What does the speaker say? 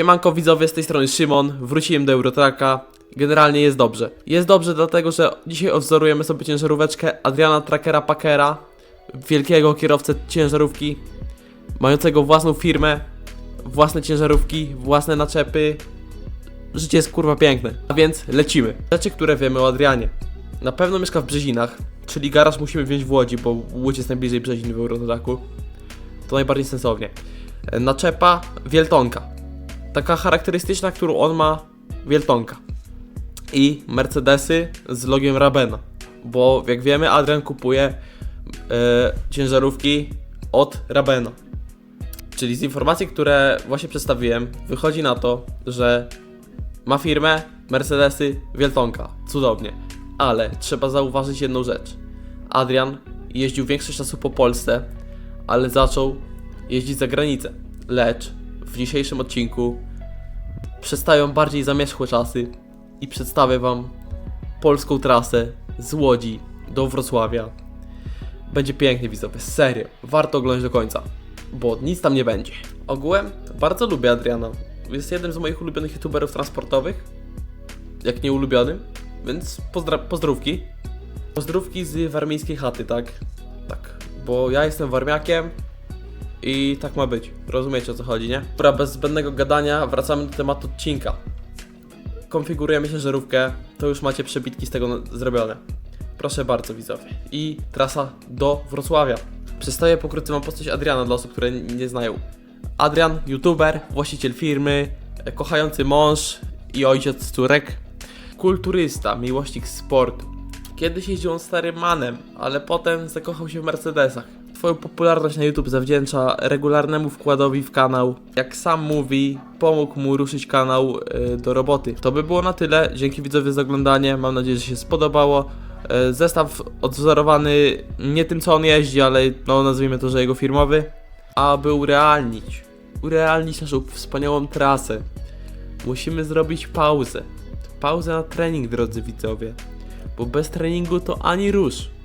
Siemanko widzowie, z tej strony Szymon, wróciłem do Eurotraka. Generalnie jest dobrze. Jest dobrze dlatego, że dzisiaj odwzorujemy sobie ciężaróweczkę Adriana Trackera Packera, wielkiego kierowcę ciężarówki, mającego własną firmę, własne ciężarówki, własne naczepy. Życie jest kurwa piękne. A więc lecimy. Rzeczy, które wiemy o Adrianie. Na pewno mieszka w Brzezinach, czyli garaż musimy wziąć w Łodzi, bo Łódź jest najbliżej Brzezin w Eurotraku. To najbardziej sensownie. Naczepa Wieltonka taka charakterystyczna, którą on ma Wieltonka. I Mercedesy z logiem Rabena. Bo jak wiemy, Adrian kupuje e, ciężarówki od Rabena. Czyli z informacji, które właśnie przedstawiłem, wychodzi na to, że ma firmę Mercedesy Wieltonka. Cudownie. Ale trzeba zauważyć jedną rzecz. Adrian jeździł większość czasu po Polsce, ale zaczął jeździć za granicę. Lecz w dzisiejszym odcinku przestają bardziej zamierzchłe czasy i przedstawię Wam polską trasę z Łodzi do Wrocławia. Będzie pięknie widzowie, serio. Warto oglądać do końca, bo nic tam nie będzie. Ogółem bardzo lubię Adriana. Jest jednym z moich ulubionych youtuberów transportowych, jak nie ulubionym, więc pozdra- pozdrówki. Pozdrówki z warmińskiej chaty, tak? Tak, bo ja jestem warmiakiem, i tak ma być. Rozumiecie o co chodzi, nie? Dobra, bez zbędnego gadania wracamy do tematu odcinka. Konfigurujemy ciężarówkę, to już macie przebitki z tego zrobione. Proszę bardzo widzowie. I trasa do Wrocławia. Przedstawię pokrótce wam postać Adriana dla osób, które nie znają. Adrian, youtuber, właściciel firmy, e, kochający mąż i ojciec córek. Kulturysta, miłośnik sportu. Kiedyś jeździł on starym manem, ale potem zakochał się w Mercedesach. Swoją popularność na YouTube zawdzięcza regularnemu wkładowi w kanał. Jak sam mówi, pomógł mu ruszyć kanał y, do roboty. To by było na tyle. Dzięki widzowie za oglądanie. Mam nadzieję, że się spodobało. Y, zestaw odwzorowany nie tym, co on jeździ, ale no, nazwijmy to, że jego firmowy. Aby urealnić, urealnić naszą wspaniałą trasę, musimy zrobić pauzę. Pauzę na trening, drodzy widzowie. Bo bez treningu to ani rusz.